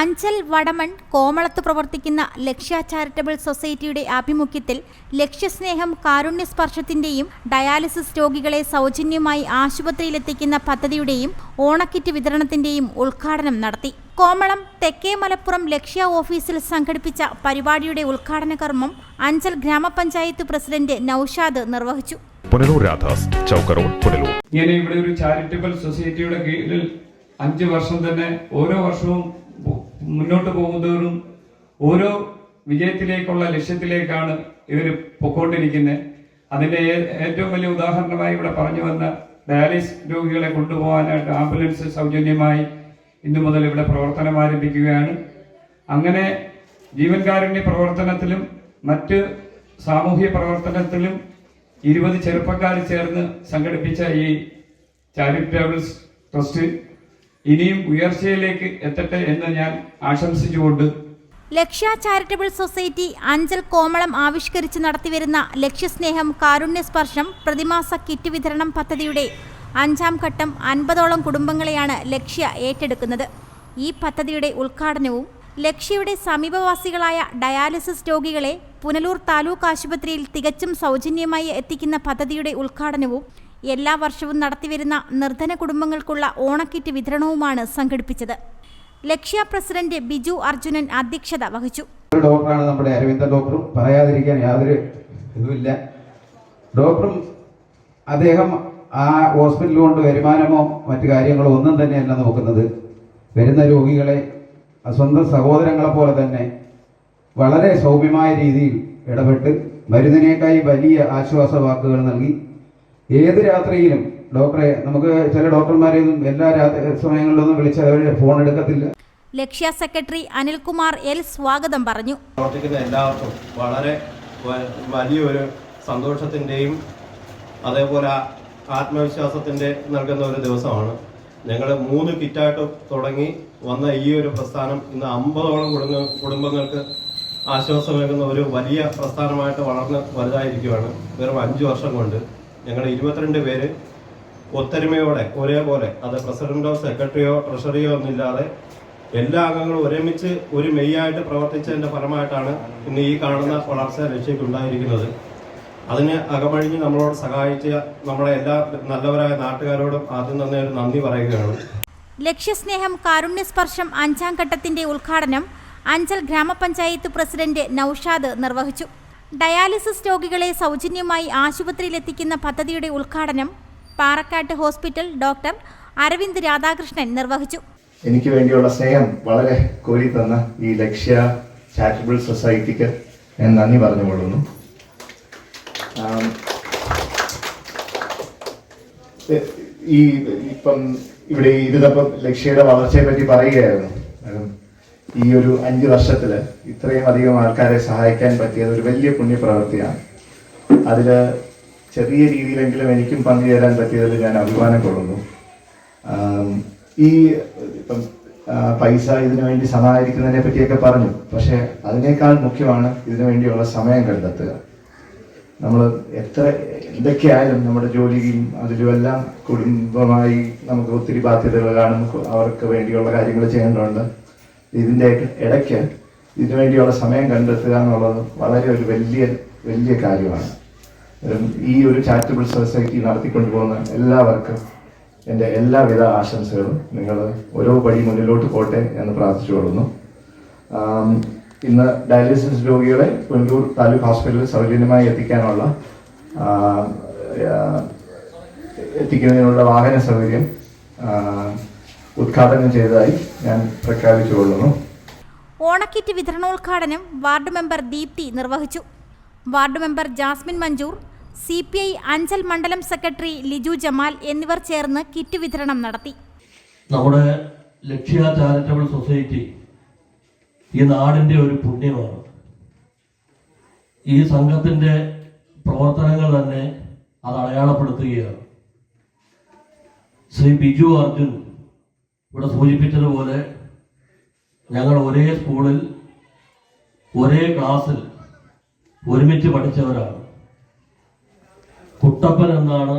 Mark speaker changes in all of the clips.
Speaker 1: അഞ്ചൽ വടമൺ കോമളത്ത് പ്രവർത്തിക്കുന്ന ലക്ഷ്യ ചാരിറ്റബിൾ സൊസൈറ്റിയുടെ ആഭിമുഖ്യത്തിൽ ലക്ഷ്യസ്നേഹം കാരുണ്യസ്പർശത്തിന്റെയും ഡയാലിസിസ് രോഗികളെ സൗജന്യമായി ആശുപത്രിയിലെത്തിക്കുന്ന പദ്ധതിയുടെയും ഓണക്കിറ്റ് വിതരണത്തിന്റെയും ഉദ്ഘാടനം നടത്തി. കോമളം തെക്കേ മലപ്പുറം ലക്ഷ്യ ഓഫീസിൽ സംഘടിപ്പിച്ച പരിപാടിയുടെ ഉദ്ഘാടന കർമ്മം അഞ്ചൽ ഗ്രാമപഞ്ചായത്ത് പ്രസിഡന്റ് നൌഷാദ് നിർവഹിച്ചു.
Speaker 2: പുനലൂർ രാധാസ് പുനലൂർ.
Speaker 3: ഇങ്ങനെ ഇവിടെ ഒരു ചാരിറ്റബിൾ സൊസൈറ്റിയുടെ കീഴിൽ അഞ്ച് വർഷം തന്നെ ഓരോ വർഷവും മുന്നോട്ട് പോകുന്നതോറും ഓരോ വിജയത്തിലേക്കുള്ള ലക്ഷ്യത്തിലേക്കാണ് ഇവർ പൊക്കോണ്ടിരിക്കുന്നത് അതിന്റെ ഏറ്റവും വലിയ ഉദാഹരണമായി ഇവിടെ പറഞ്ഞു വന്ന ഡയാലിസിസ് രോഗികളെ കൊണ്ടുപോകാനായിട്ട് ആംബുലൻസ് സൗജന്യമായി ഇന്നു മുതൽ ഇവിടെ പ്രവർത്തനം ആരംഭിക്കുകയാണ്. അങ്ങനെ ജീവൻകാരുണ്യ പ്രവർത്തനത്തിലും മറ്റ് സാമൂഹ്യ പ്രവർത്തനത്തിലും ഇരുപത് ചെറുപ്പക്കാർ ചേർന്ന് സംഘടിപ്പിച്ച ഈ ചാരിറ്റബിൾസ് ട്രസ്റ്റ് ഇനിയും ഉയർച്ചയിലേക്ക് എത്തട്ടെ എന്ന് ഞാൻ ആശംസിച്ചുകൊണ്ട്
Speaker 1: ലക്ഷ്യ ചാരിറ്റബിൾ സൊസൈറ്റി അഞ്ചൽ കോമളം ആവിഷ്കരിച്ച് നടത്തിവരുന്ന ലക്ഷ്യസ്നേഹം കാരുണ്യസ്പർശം പ്രതിമാസ കിറ്റ് വിതരണം പദ്ധതിയുടെ അഞ്ചാം ഘട്ടം അൻപതോളം കുടുംബങ്ങളെയാണ് ലക്ഷ്യ ഏറ്റെടുക്കുന്നത്. ഈ പദ്ധതിയുടെ ഉദ്ഘാടനവും ലക്ഷ്യയുടെ സമീപവാസികളായ ഡയാലിസിസ് രോഗികളെ പുനലൂർ താലൂക്ക് ആശുപത്രിയിൽ തികച്ചും സൗജന്യമായി എത്തിക്കുന്ന പദ്ധതിയുടെ ഉദ്ഘാടനവും എല്ലാ വർഷവും നടത്തിവരുന്ന നിർധന കുടുംബങ്ങൾക്കുള്ള ഓണക്കിറ്റ് വിതരണവുമാണ് സംഘടിപ്പിച്ചത്. ലക്ഷ്യ പ്രസിഡന്റ് ബിജു അർജുനൻ അധ്യക്ഷത വഹിച്ചു.
Speaker 4: ഡോക്ടറാണ് നമ്മുടെ അരവിന്ദ ഡോക്ടറും. പറയാതിരിക്കാൻ യാതൊരു ഇതുമില്ല. ഡോക്ടറും അദ്ദേഹം ആ ഹോസ്പിറ്റൽ കൊണ്ട് വരുമാനമോ മറ്റു കാര്യങ്ങളോ ഒന്നും തന്നെയല്ല നോക്കുന്നത്. വരുന്ന രോഗികളെ സ്വന്തം സഹോദരങ്ങളെ പോലെ തന്നെ വളരെ സൗമ്യമായ രീതിയിൽ ഇടപെട്ട് മരുന്നിനേക്കായി വലിയ ആശ്വാസ വാക്കുകൾ നൽകി ഏത് രാത്രിയിലും ഡോക്ടറെ നമുക്ക് ചില ഡോക്ടർമാരെയൊന്നും എല്ലാ രാത്രി സമയങ്ങളിലൊന്നും വിളിച്ച് അവരുടെ ഫോൺ എടുക്കത്തില്ല.
Speaker 1: ലക്ഷ്യ സെക്രട്ടറി അനിൽകുമാർ എൽ സ്വാഗതം പറഞ്ഞു.
Speaker 5: പ്രവർത്തിക്കുന്ന എല്ലാവർക്കും വളരെ വലിയൊരു സന്തോഷത്തിന്റെയും അതേപോലെ ആത്മവിശ്വാസത്തിന്റെ നൽകുന്ന ഒരു ദിവസമാണ്. ഞങ്ങൾ മൂന്ന് കിറ്റായിട്ട് തുടങ്ങി വന്ന ഈ ഒരു പ്രസ്ഥാനം ഇന്ന് അമ്പതോളം കുടുംബ കുടുംബങ്ങൾക്ക് ആശ്വാസമേകുന്ന ഒരു വലിയ പ്രസ്ഥാനമായിട്ട് വളർന്ന് വലുതായിരിക്കുകയാണ് വെറും അഞ്ച് വർഷം കൊണ്ട്. ഞങ്ങൾ ഇരുപത്തിരണ്ട് പേര് ഒത്തൊരുമയോടെ ഒരേപോലെ അത് പ്രസിഡന്റോ സെക്രട്ടറിയോ ട്രഷറിയോ ഒന്നുമില്ലാതെ എല്ലാ അംഗങ്ങളും ഒരുമിച്ച് ഒരു മെയ്യായിട്ട് പ്രവർത്തിച്ചതിന്റെ ഫലമായിട്ടാണ് ഇന്ന് ഈ കാണുന്ന വളർച്ച ലക്ഷ്യക്കുണ്ടായിരിക്കുന്നത് അതിന് അകമഴിഞ്ഞ് നമ്മളോട് സഹായിച്ച നമ്മളെ എല്ലാ നല്ലവരായ നാട്ടുകാരോടും ആദ്യം തന്നെ ഒരു നന്ദി പറയുകയാണ്.
Speaker 1: ലക്ഷ്യസ്നേഹം കാരുണ്യസ്പർശം അഞ്ചാം ഘട്ടത്തിന്റെ ഉദ്ഘാടനം അഞ്ചൽ ഗ്രാമപഞ്ചായത്ത് പ്രസിഡന്റ് നൌഷാദ് നിർവഹിച്ചു. ഡയാലിസിസ് രോഗികളെ സൗജന്യമായി ആശുപത്രിയിലെത്തിക്കുന്ന പദ്ധതിയുടെ ഉദ്ഘാടനം പാറക്കാട്ട് ഹോസ്പിറ്റൽ ഡോക്ടർ അരവിന്ദ് രാധാകൃഷ്ണൻ നിർവഹിച്ചു.
Speaker 6: എനിക്ക് വേണ്ടിയുള്ള സ്നേഹം വളരെ കോരി തന്ന ഈ ലക്ഷ്യ ചാരിറ്റബിൾ സൊസൈറ്റിക്ക് ഞാൻ നന്ദി പറഞ്ഞുകൊള്ളുന്നു ഈ ഇപ്പം ഇവിടെ ഇരുന്നപ്പം ലക്ഷ്യയുടെ വളർച്ചയെ പറ്റി പറയുകയായിരുന്നു. ഈ ഒരു അഞ്ച് വർഷത്തിൽ ഇത്രയും അധികം ആൾക്കാരെ സഹായിക്കാൻ പറ്റിയത് ഒരു വലിയ പുണ്യപ്രവൃത്തിയാണ് അതിൽ ചെറിയ രീതിയിലെങ്കിലും എനിക്കും പങ്കുചേരാൻ പറ്റിയതിൽ ഞാൻ അഭിമാനം കൊള്ളുന്നു. ഈ ഇപ്പം പൈസ ഇതിനു വേണ്ടി സമാഹരിക്കുന്നതിനെ പറ്റിയൊക്കെ പറഞ്ഞു. പക്ഷേ അതിനേക്കാൾ മുഖ്യമാണ് ഇതിനു വേണ്ടിയുള്ള സമയം കണ്ടെത്തുക. നമ്മൾ എത്ര എന്തൊക്കെയായാലും നമ്മുടെ ജോലിയും അതിലുമെല്ലാം കുടുംബമായി നമുക്ക് ഒത്തിരി ബാധ്യതകൾ കാണും. അവർക്ക് വേണ്ടിയുള്ള കാര്യങ്ങൾ ചെയ്യേണ്ടതുണ്ട്. ഇതിന്റെ ഇടയ്ക്ക് ഇതിനു വേണ്ടിയുള്ള സമയം കണ്ടെത്തുക എന്നുള്ളത് വളരെ ഒരു വലിയ വലിയ കാര്യമാണ്. ഈ ഒരു ചാരിറ്റബിൾ സൊസൈറ്റി നടത്തിക്കൊണ്ടു പോകുന്ന എല്ലാവർക്കും എന്റെ എല്ലാവിധ ആശംസകളും നിങ്ങൾ ഓരോ പടി മുന്നിലോട്ട് പോട്ടെ എന്ന് പ്രാർത്ഥിച്ചു കൊള്ളുന്നു ഇന്ന് ഡയാലിസിസ് രോഗികളെ പുനലൂർ താലൂക്ക് ഹോസ്പിറ്റലിൽ സൗജന്യമായി എത്തിക്കാനുള്ള എത്തിക്കുന്നതിനുള്ള വാഹന സൗകര്യം ഉദ്ഘാടനം ചെയ്തതായി ഞാൻ പ്രഖ്യാപിച്ചുകൊള്ളുന്നു
Speaker 1: ഓണക്കിറ്റ് വിതരണോദ്ഘാടനം വാർഡ് മെമ്പർ ദീപ്തി നിർവഹിച്ചു. Ward member Jasmine Manjoor C P I Anchal മണ്ഡലം സെക്രട്ടറി ലിജു ജമാൽ എന്നിവർ ചേർന്ന് കിറ്റ് വിതരണം നടത്തി.
Speaker 7: നമ്മുടെ ലക്ഷ്യ ചാരിറ്റബിൾ സൊസൈറ്റി ഈ നാടിന്റെ ഒരു പുണ്യമാണ്. ഈ സംഘത്തിന്റെ പ്രവർത്തനങ്ങൾ തന്നെ അത് അടയാളപ്പെടുത്തുകയാണ്. ശ്രീ ബിജു അർജുൻ ഇവിടെ സൂചിപ്പിച്ചതുപോലെ ഞങ്ങൾ ഒരേ സ്കൂളിൽ ഒരേ ക്ലാസ്സിൽ ഒരുമിച്ച് പഠിച്ചവരാണ്. കുട്ടപ്പൻ എന്നാണ്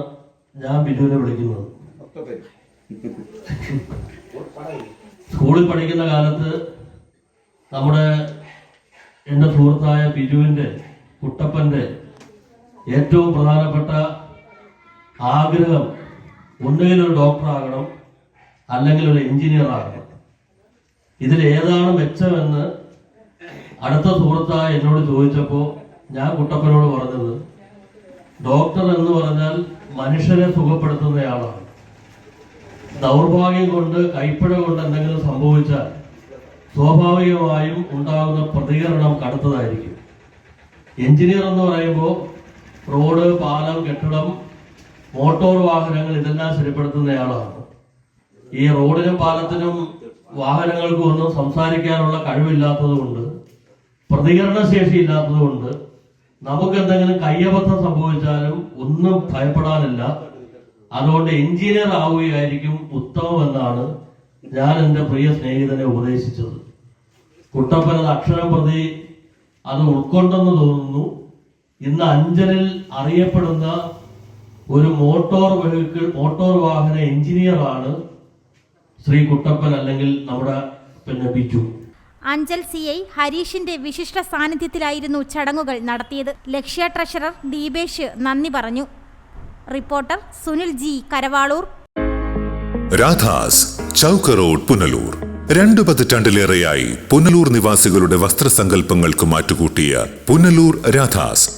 Speaker 7: ഞാൻ ബിജുവിനെ വിളിക്കുന്നത്. സ്കൂളിൽ പഠിക്കുന്ന കാലത്ത് നമ്മുടെ എന്റെ സുഹൃത്തായ ബിജുവിന്റെ കുട്ടപ്പന്റെ ഏറ്റവും പ്രധാനപ്പെട്ട ആഗ്രഹം ഒന്നുകിൽ ഒരു ഡോക്ടറാകണം അല്ലെങ്കിൽ ഒരു എഞ്ചിനീയർ ആകണം. ഇതിൽ ഏതാണ് മെച്ചമെന്ന് അടുത്ത സുഹൃത്തായ എന്നോട് ചോദിച്ചപ്പോൾ ഞാൻ കുട്ടപ്പനോട് പറഞ്ഞത് ഡോക്ടർ എന്ന് പറഞ്ഞാൽ മനുഷ്യരെ സുഖപ്പെടുത്തുന്നയാളാണ് ദൗർഭാഗ്യം കൊണ്ട് കൈപ്പിഴ കൊണ്ട് എന്തെങ്കിലും സംഭവിച്ചാൽ സ്വാഭാവികമായും ഉണ്ടാകുന്ന പ്രതികരണം കടുത്തതായിരിക്കും. എഞ്ചിനീയർ എന്ന് പറയുമ്പോൾ റോഡ് പാലം കെട്ടിടം മോട്ടോർ വാഹനങ്ങൾ ഇതെല്ലാം ശരിപ്പെടുത്തുന്നയാളാണ് ഈ റോഡിനും പാലത്തിനും വാഹനങ്ങൾക്കും ഒന്നും സംസാരിക്കാനുള്ള കഴിവില്ലാത്തത് കൊണ്ട് പ്രതികരണശേഷി ഇല്ലാത്തത് കൊണ്ട് നമുക്ക് എന്തെങ്കിലും കയ്യബദ്ധം സംഭവിച്ചാലും ഒന്നും ഭയപ്പെടാനില്ല. അതുകൊണ്ട് എഞ്ചിനീയർ ആവുകയായിരിക്കും ഉത്തമമെന്നാണ് ഞാൻ എന്റെ പ്രിയ സ്നേഹിതനെ ഉപദേശിച്ചത്. കുട്ടപ്പൻ അത് അക്ഷരം പ്രതി അത് ഉൾക്കൊണ്ടെന്ന് തോന്നുന്നു. ഇന്ന് അഞ്ചലിൽ അറിയപ്പെടുന്ന ഒരു മോട്ടോർ വെഹിക്കിൾ മോട്ടോർ വാഹന എഞ്ചിനീയറാണ് ശ്രീ കുട്ടപ്പൻ അല്ലെങ്കിൽ നമ്മുടെ പിന്നെ ബിജു.
Speaker 1: അഞ്ചൽ സി ഐ ഹരീഷിന്റെ വിശിഷ്ട സാന്നിധ്യത്തിലായിരുന്നു ചടങ്ങുകൾ നടത്തിയത്. ലക്ഷ്യ ട്രഷറർ ദീപേഷ് നന്ദി പറഞ്ഞു. Reporter Sunil G Karavaloor.
Speaker 8: Radhas chowk road Punalur. രണ്ടു പതിറ്റാണ്ടിലേറെയായി പുനലൂർ നിവാസികളുടെ വസ്ത്രസങ്കല്പങ്ങൾക്ക് മാറ്റുകൂട്ടിയ പുനലൂർ രാധാസ്.